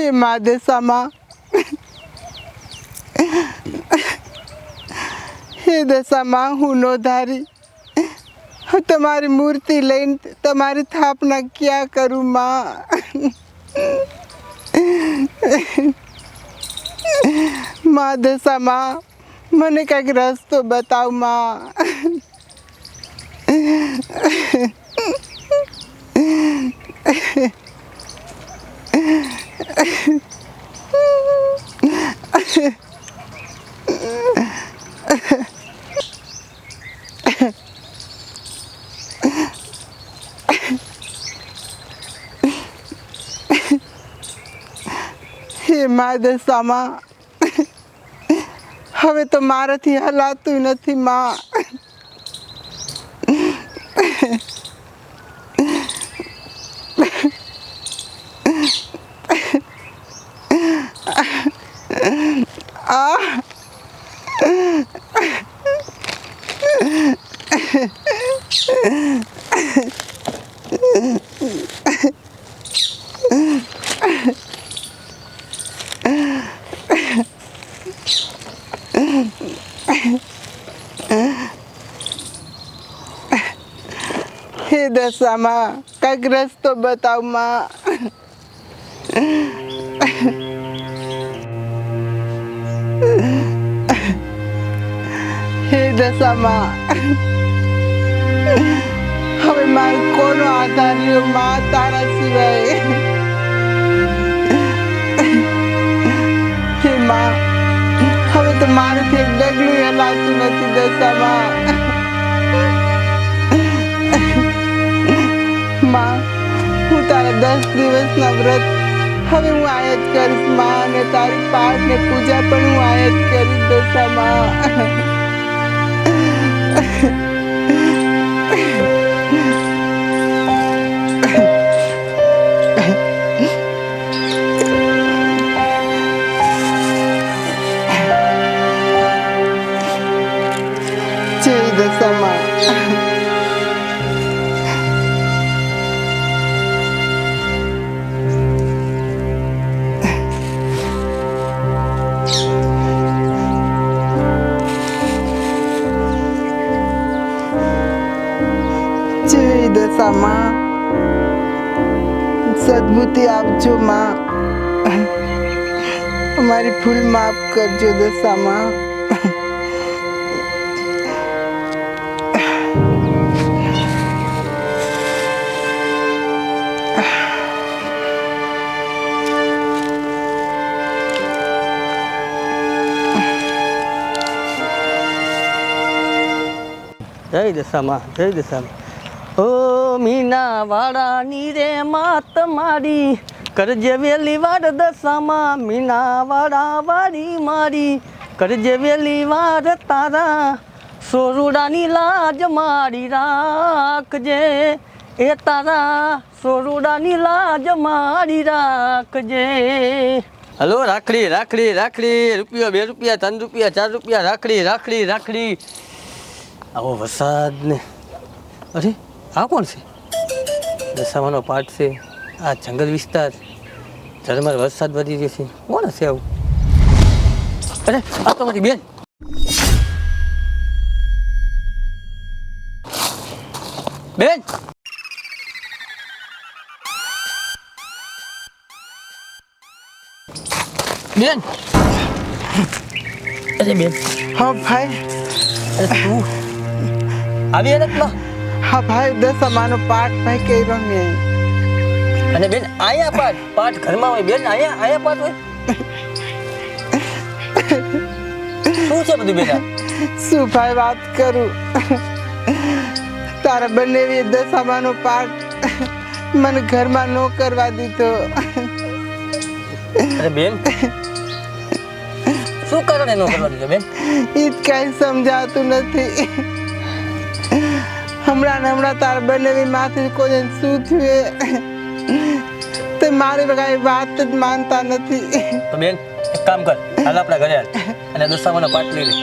હે મા હે દશામાં હું નો ધારી હું તમારી મૂર્તિ લઈને તમારી સ્થાપના ક્યાં કરું માં મા દશામાં મને કંઈક રસ્તો બતાવમાં હે મા દશામાં હવે તો મારાથી હલાતું નથી માં. હે દશામાં કંઈક રસ્તો બતાવમાં હે દશામાં હવે મારે કોનો આધાર રહ્યો? માં તારા સિવાય. હે માં, હવે તો મારાથી એક ડગલું હલાતું નથી દશામાં. માં, હું તારા દસ દિવસના વ્રત હવે હું આયાત કરીશ. માં અને તારી પાઠ ને પૂજા પણ હું આયાત કરીશ દશામાં. જય દશામાં સદબુદ્ધિ આપજો માં અમારી ભૂલ માફ કરજો દશામાં જય દશામાં જય દશામાં. ઓ મીના વાળાની રે માત મારી. કરજે વેલી વાર દશામાં મીના વાળા વાળી મારી. કરજે વેલી વાર તારા સોરુડાની લાજ મારી રાખજે. એ તારા સોરુડાની લાજ મારી રાખજે. હલો, રાખડી રાખડી રાખડી. રૂપિયા બે રૂપિયા, ત્રણ રૂપિયા, ચાર રૂપિયા. રાખડી રાખડી રાખડી. આવો વરસાદ ને અરે આ કોણ છે? દશામાનો પાઠ છે. આ જંગલ વિસ્તાર. ઝરમર વરસાદ વધી રહ્યો છે. કોણ હશે આવું? અરે આ તો મારી બેન. બેન! બેન! અરે બેન. હા ભાઈ. અરે તું. આવી રતમાં હા ભાઈ દશામાનો પાઠ ભાઈ કર્યો મેં. અને બેન આયા પાઠ પાઠ ઘરમાં હોય. બેન આયા આયા પાઠ હોય? શું છે બધું બેટા? શું ભાઈ વાત કરું? તારા બંને દશામાનો પાઠ મને ઘરમાં નો કરવા દીધો. અરે બેન શું કારણે નો કરવા દીધો બેન? એ જ કાંઈ સમજાતું નથી. હમણાં ને હમણાં તાર બંને માથે કોઈ શું થયું તે મારી કાંઈ વાત જ માનતા નથી. તો બેન એક કામ કર હાલ આપણા ઘરે અને દશામાનો પાટ લઈ લે.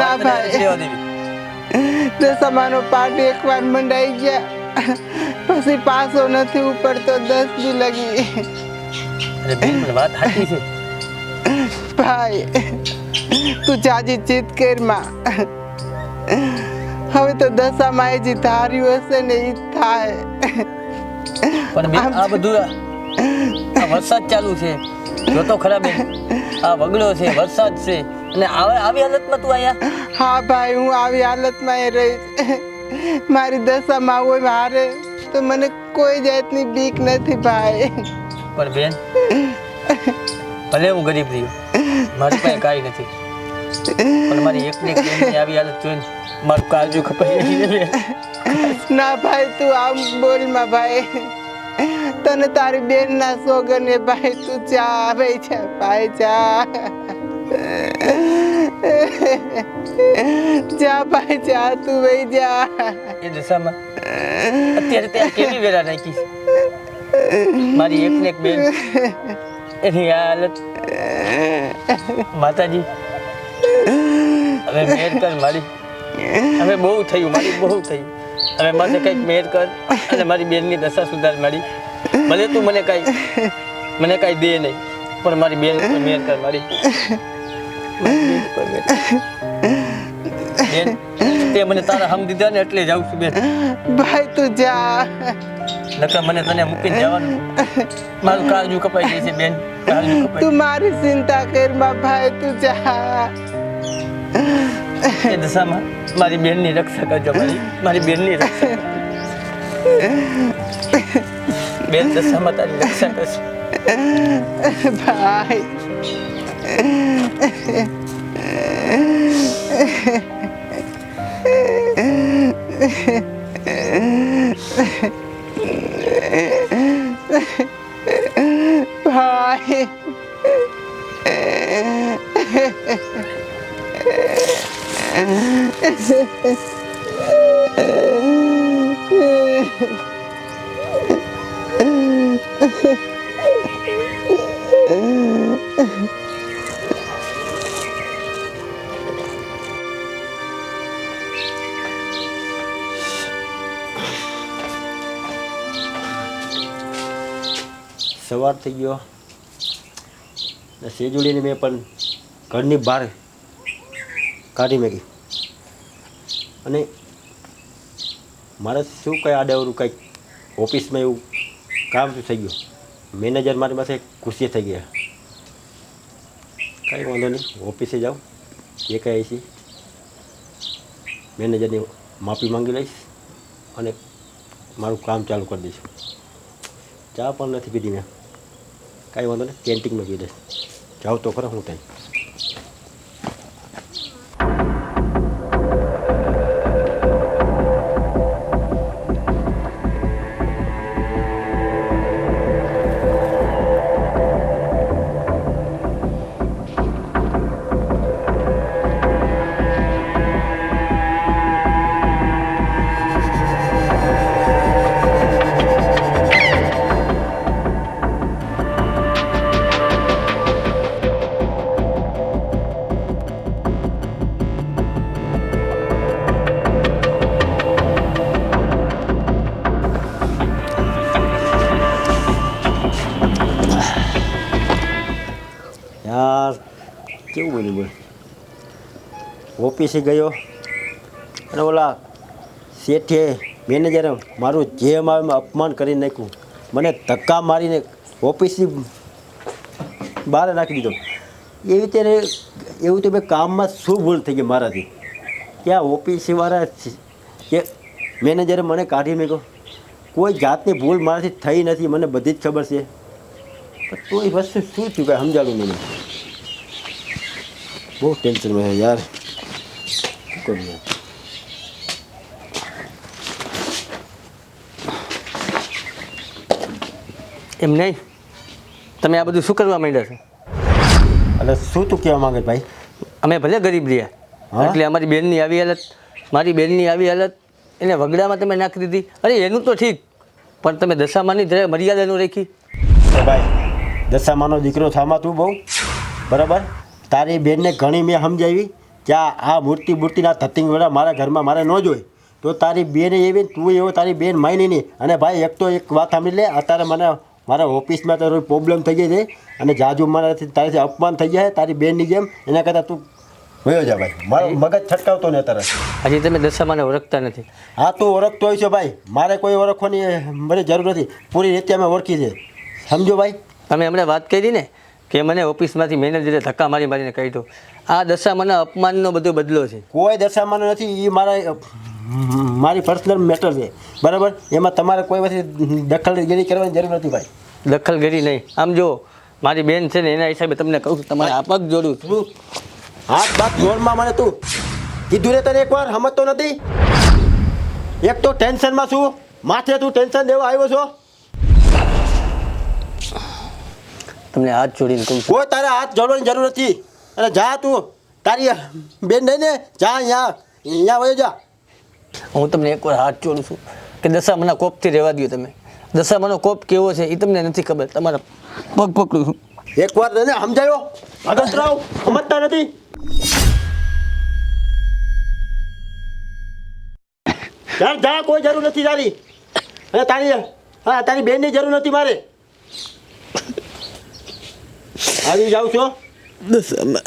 ના ભાઈ. દશામાનો પાઠ એકવાર મંડાઈ ગયા. પછી પાસો નથી ઉપડતો દસ દી લગી. અરે બેન વાત સાચી છે. ભાઈ તું જાજી ચિત કરમાં હવે તો દશામાં જે ધાર્યું હશે ને એ થાય. પણ બેન આ બધું આ- વરસાદ ચાલુ છે. જો તો ખરા બેન આ વગડો છે વરસાદ છે. અને આવે આવી હાલતમાં તું આયા? હા ભાઈ હું આવી હાલતમાં એ રહીશ મારી દશામાં હોય મારે તો મને કોઈ જાતની બીક નથી ભાઈ. પણ બેન ભલે હું ગરીબ રહ્યો મારી પાસે કાંઈ નથી. પણ મારી એકની એક આવી હાલત જોઈને મારું કાળજું ખપાઈ ના ભાઈ તું આમ બોલમાં ભાઈ. તને તારી બેન ના સોગને ભાઈ તું ચા ભાઈ છે ભાઈ ચા જા ભાઈ જા તું ભાઈ જા. એ દશામાં અત્યારે ત્યાં કેવી વેરા નાખી મારી મારી એકને એક બેન. એની આ હાલત. માતાજી. હવે મેર કર મારી. હવે બહુ થયું મારી બહુ થયું. હવે મને કંઈક મેર કર અને મારી બેનની દશા સુધાર મારી. ભલે તું મને કાંઈ મને કાંઈ દે નહીં પણ મારી બેન પર મેર કર મારી. બેન કર. તે મને તારા હમ દીધા ને એટલે જાઉં છું બેન. ભાઈ તું જા. નકર મને તને મૂકીને જવાનું. મારું કાળજું કપાઈ જાય છે બેન. તું મારી ચિંતા કરમાં ભાઈ તું જા. એ દશામાં મારી બેનની રક્ષા કરજો મારી મારી બેનની રક્ષા કરજો. બેન દશામાં તારી રક્ષા કરશે ભાઈ ભાઈ સવાર થઈ ગયો. ને સેજુડીને મેં પણ ઘરની બહાર કાઢી મેકી. અને મારે શું કંઈ આડેવરું કંઈક ઓફિસમાં એવું કામ શું થઈ ગયું? મેનેજર મારી પાસે ખુશી થઈ ગયા. કંઈ વાંધો નહીં, ઓફિસે જાઉં. જે કહે છે. મેનેજરની માફી માંગી લઈશ અને મારું કામ ચાલુ કરી દઈશ. ચા પણ નથી પીધી મેં. કાંઈ વાંધો નહીં. કેન્ટીનમાં પી દઈશ જાઉં તો ખરા હું ત્યાં. ઓફિસે ગયો. અને ઓલા શેઠે મેનેજરે મારું જે એમાં અપમાન કરી નાખ્યું. મને ધક્કા મારીને ઓફિસથી બહાર નાખી દીધો. એવી રીતે એવું તો મેં કામમાં શું ભૂલ થઈ ગઈ મારાથી? ત્યાં ઓફિસવાળા કે મેનેજરે મને કાઢી મેં કોઈ જાતની ભૂલ મારાથી થઈ નથી, મને બધી જ ખબર છે. તો એ વસ્તુ શું થયું કાંઈ સમજાવ્યું નહીં. બહુ ટેન્શનમાં યાર. શું એમ નહીં? તમે આ બધું શું કરવા માંડ્યા છો? એટલે શું તું કહેવા માંગે ભાઈ? અમે ભલે ગરીબ રહ્યા. એટલે અમારી બેનની આવી હાલત મારી બેનની આવી હાલત એને વગડામાં તમે નાખી દીધી. અરે એનું તો ઠીક પણ તમે દશામાની જરા મર્યાદાનું રાખી. ભાઈ દશામાનો દીકરો થામા તું બહુ. બરાબર? તારી બેનને ઘણી મેં સમજાવી. કે આ મૂર્તિ મૂર્તિના ધતિંગ વેળા મારા ઘરમાં મારે ન જોઈ. તો તારી બેન એવી તું એવો તારી બેન માની નહીં. અને ભાઈ એક તો એક વાત સાંભળી લે અત્યારે મને મારા ઓફિસમાં તારો પ્રોબ્લેમ થઈ ગઈ છે. અને જાજુ મારાથી તારાથી અપમાન થઈ જાય તારી બેનની જેમ. એના કરતાં તું વયો જા ભાઈ. મારો મગજ છટકાવતો ને તરત હજી તમે દશામાને ઓળખતા નથી. હા તું ઓળખતો હોય છે ભાઈ. મારે કોઈ ઓળખવાની મને જરૂર નથી. પૂરી રીતે અમે ઓળખી છે. સમજો ભાઈ. તમે હમણાં વાત કરી ને કે મને ઓફિસમાંથી મેનેજરે ધક્કા મારી મારીને કહી દો. આ દશામાના અપમાનનો બધો બદલો છે. કોઈ દશામાં નથી એ મારા મારી પર્સનલ મેટર છે. બરાબર? એમાં તમારે કોઈ વખતે દખલગીરી કરવાની જરૂર નથી ભાઈ. દખલગીરી નહીં. આમ જો મારી બેન છે ને એના હિસાબે તમને કહું છું તમારે આ પગ જોડું છું. હાથ બાત જોડમાં મને તું. કીધું રે તને એકવાર સમજતો નથી. એક તો ટેન્શનમાં છું. માથે તું ટેન્શન દેવા આવ્યો છો. તમને હાથ જોડીને કહું કોઈ તારે હાથ જોડવાની જરૂર નથી. અને જા તું. તારી બેન ને? જા અહીંયા. અહીંયા વયો જા. હું તમને એકવાર હાથ જોડું છું કે દશામાના કોપથી રહેવા દો તમે. દશામાનો કોપ કેવો છે એ તમને નથી ખબર. તમારા પગ પકડું છું. એકવાર તને સમજાયો? ભગત રાવ સમજતા નથી? જા જા કોઈ જરૂર નથી તારી. અને તારી હા તારી બેનની જરૂર નથી મારે. આવી જાઉં છો દશામાં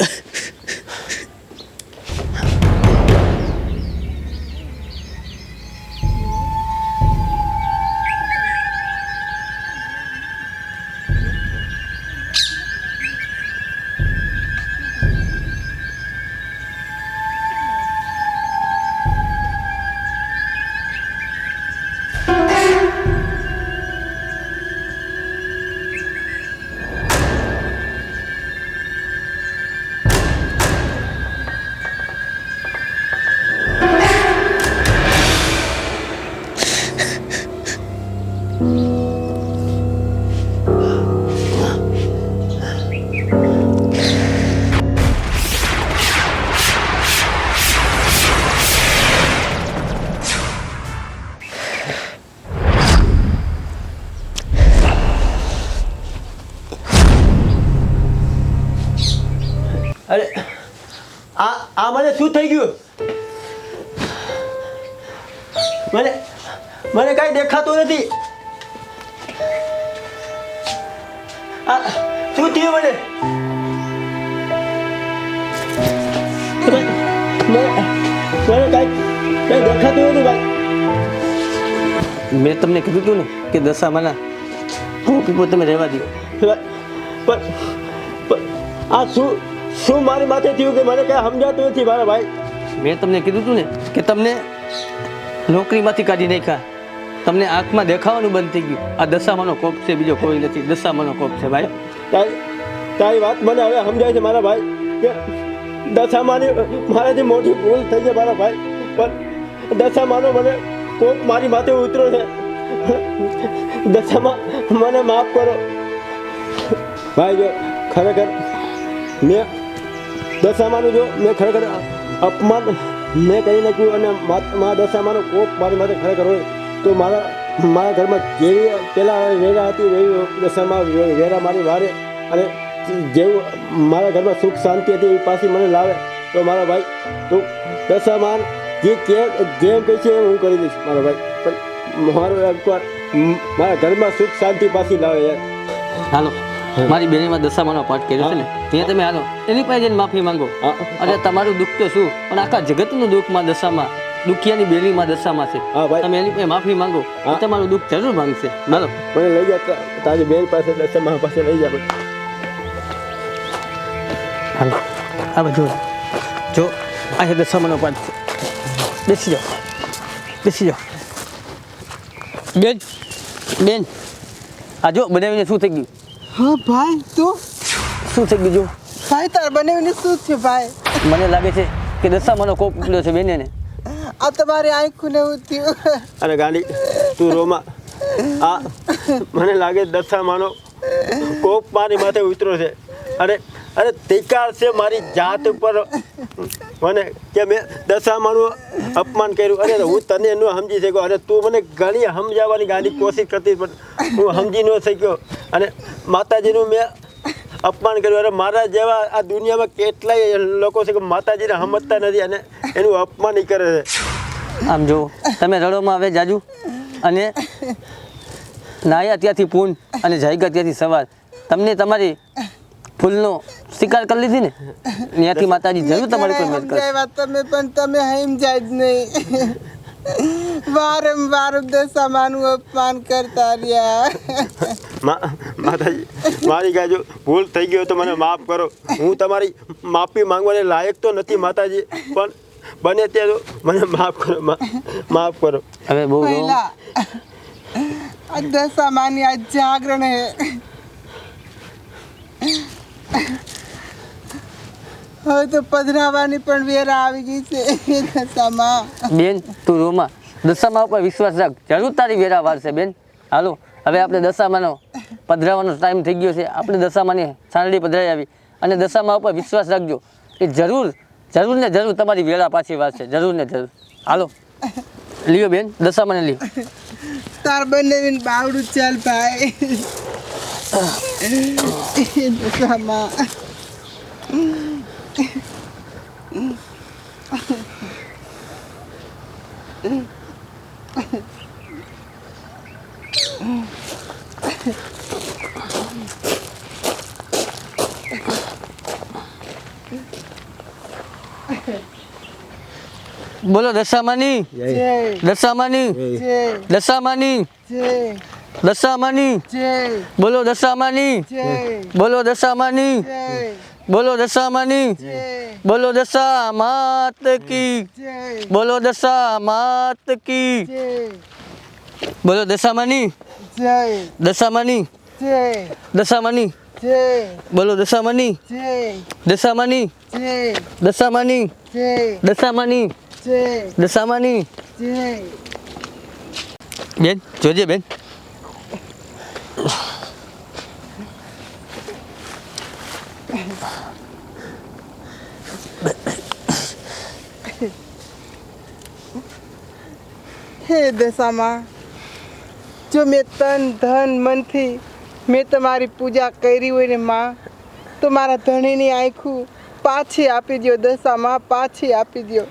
અરે આ આ મને શું થઈ ગયું? મને મને કાંઈ દેખાતું નથી. આ શું થયું મને? મને મને કાંઈ કાંઈ દેખાતું નથી ભાઈ. મેં તમને કીધું હતું ને કે દશામાના પીપો તમે રહેવા દો પણ આ શું શું મારી માથે થયું કે મને કાંઈ સમજાતું નથી મારા ભાઈ? મેં તમને કીધું હતું ને કે તમને નોકરીમાંથી કાઢી નાખ્યા. તમને આંખમાં દેખાવાનું બંધ થઈ ગયું. આ દશામાનો કોપ છે બીજો કોઈ નથી. દશામાનો કોપ છે ભાઈ. તારી તારી વાત મને હવે સમજાય છે મારા ભાઈ કે દશામાની મારાથી મોટી ભૂલ થઈ છે મારા ભાઈ. પણ દશામાનો મને કોપ મારી માથે ઉતરો છે. દશામાં મને માફ કરો. ભાઈ જો ખરેખર મેં દશામાનું જો મેં ખરેખર અપમાન, મેં કરી નાખ્યું અને મા- દશામાનો કોપ મારી માટે ખરેખર હોય તો મારા મારા ઘરમાં જેવી પહેલાં વેરા હતી એવી દશામાં વેરા મારી વારે અને જેવું મારા ઘરમાં સુખ શાંતિ હતી એ પાછી મને લાવે તો મારા ભાઈ, તું દશામાન જે કે, જેમ કહે છે એમ હું કરી દઈશ મારા ભાઈ. પણ મારો એકવાર મારા ઘરમાં સુખ શાંતિ પાછી લાવે યાર. હાલો. મારી બેનીમાં દશામાનો પાઠ કર્યો છે ને ત્યાં તમે હાલો. એની પાસે જઈને માફી માંગો. અને અરે તમારું દુઃખ તો શું? પણ આખા જગતનું દુઃખમાં દશામાં દુખિયાની બેલીમાં દશામાં છે. તમે એની પાસે માફી માંગો તમારું દુઃખ જરૂર માંગશે. હાલો. મને લઈ જા તારી બેન પાસે દશામાં પાસે લઈ જા હાલો. આ બધું જો આ છે દશામાનો પાઠ. બેસી જાઓ. બેસી જાઓ. બેન બેન. આ જો બનાવીને શું થઈ ગયું? હા ભાઈ તો? શું છે બીજું ભાઈ તાર બને શું છે ભાઈ? મને લાગે છે કે દશામાનો કોપ ઉપડ્યો છે બેને આ તમારી આંખું ને એવું થયું. અને ગાંડી તું રોમાં. આ મને લાગે દશામાનો કોપ મારી માથે ઉતરો છે. અરે અરે ધિકાર છે મારી જાત ઉપર. મને કે મેં દશામાનું અપમાન કર્યું. અરે હું તને ન સમજી શક્યો. અને તું મને ઘણી સમજાવવાની ગાડી કોશિશ કરતી પણ હું સમજી ન શક્યો. અને માતાજીનું મેં અપમાન કર્યું. અરે મારા જેવા આ દુનિયામાં કેટલાય લોકો છે કે માતાજીને સમજતા નથી અને એનું અપમાન એ કરે છે. આમ જો તમે રડોમાં આવે જાજુ. અને નાયા ત્યાંથી પૂન અને જાયગા ત્યાંથી સવાર. તમને તમારી ફૂલનો શિકાર કરી લીધી ને? ત્યાંથી માતાજી જરૂર તમારી કોઈ મદદ કરે? તમે પણ તમે સમજાય જ નહીં. વારંવાર દશામાનું અપમાન કરતા રહ્યા. મા- માતાજી મારી ગાજો ભૂલ થઈ ગયો તો મને માફ કરો. હું તમારી માફી માંગવાને લાયક તો નથી માતાજી પણ બને ત્યાં તો મને માફ કરો માફ કરો. હવે બહુ દશામાની આ જાગરણ હે હવે તો પધરાવાની પણ વેરા આવી ગઈ છે દશામાં. બેન તું રોમાં દશામાં ઉપર વિશ્વાસ રાખ. જરૂર તારી વેરા વારશે બેન. હાલો હવે આપણે દશામાંનો પધરાવાનો ટાઈમ થઈ ગયો છે. આપણે દશામાંની સાંડળી પધરાઈ આવી. અને દશામાં ઉપર વિશ્વાસ રાખજો કે જરૂર જરૂર ને જરૂર તમારી વેળા પાછી વારશે. જરૂર ને જરૂર. હાલો. લ્યો બેન દશામાને લ્યો. તાર બંને બાવડું ચાલ ભાઈ. દશામાં બોલો દશામાની જય દશામાની જય દશામાની જય દશામાની જય બોલો દશામાની જય બોલો દશામાની જય બોલો દશામાની જય બોલો દશા માત કી જય બોલો દશા માત કી જય બોલો દશામાની જય દશામાની જય દશામાની જય બોલો દશામાની જય દશામાની જય દશામાની જય દશામાની જય દશામાની જય બેન જોજે બેન હે દશામાં, જો મેં તન ધન મનથી મેં તમારી પૂજા કરી હોય ને માં, તો મારા ધણીની આંખું પાછી આપી દ્યો દશામાં, પાછી આપી દ્યો.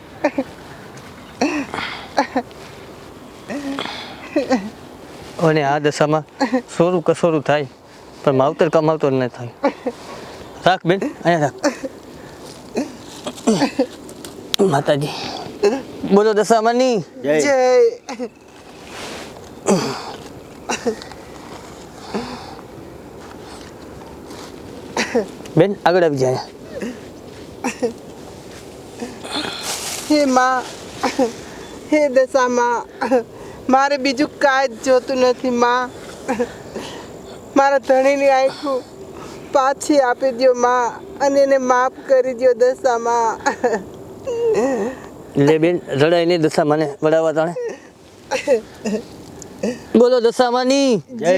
અને આ દશામાં સોરું કસોરું થાય પણ માવતર કમાવતો ન થાય. રાખ બેન અહીંયા રાખ. માતાજી બોલો દશામાની જય. જય. બેન આગળ આવી જાય. હે માં હે દશામાં. મારે બીજું કાંઈ જ જોતું નથી માં. મારા ધણીની આંખું પાછી આપી દ્યો માં અને એને માફ કરી દ્યો દશામાં. લે બેન રડાય નહીં દશામાને વડાવા તાણે. બોલો દશામાની. જય.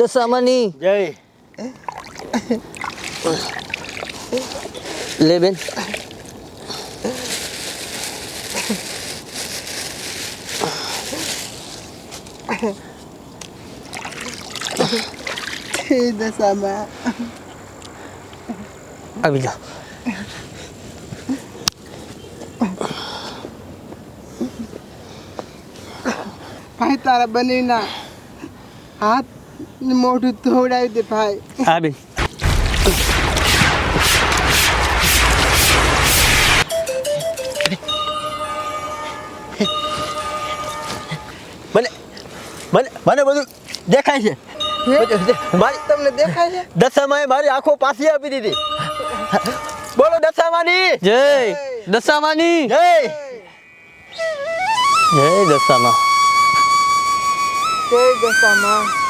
દશામાની. જય. લે બેન. હે દશામાં આવી જાઓ ભાઈ તારા બનેના હાથ મોઢું ધોવડાવી દે ભાઈ હા બેન મને મને બધું દેખાય છે. મારી તમને દેખાય છે? દશામાએ મારી આંખો પાછી આપી દીધી. બોલો દશામાની. જય. દશામાની. જય. જય દશામાં. જય દશામાં.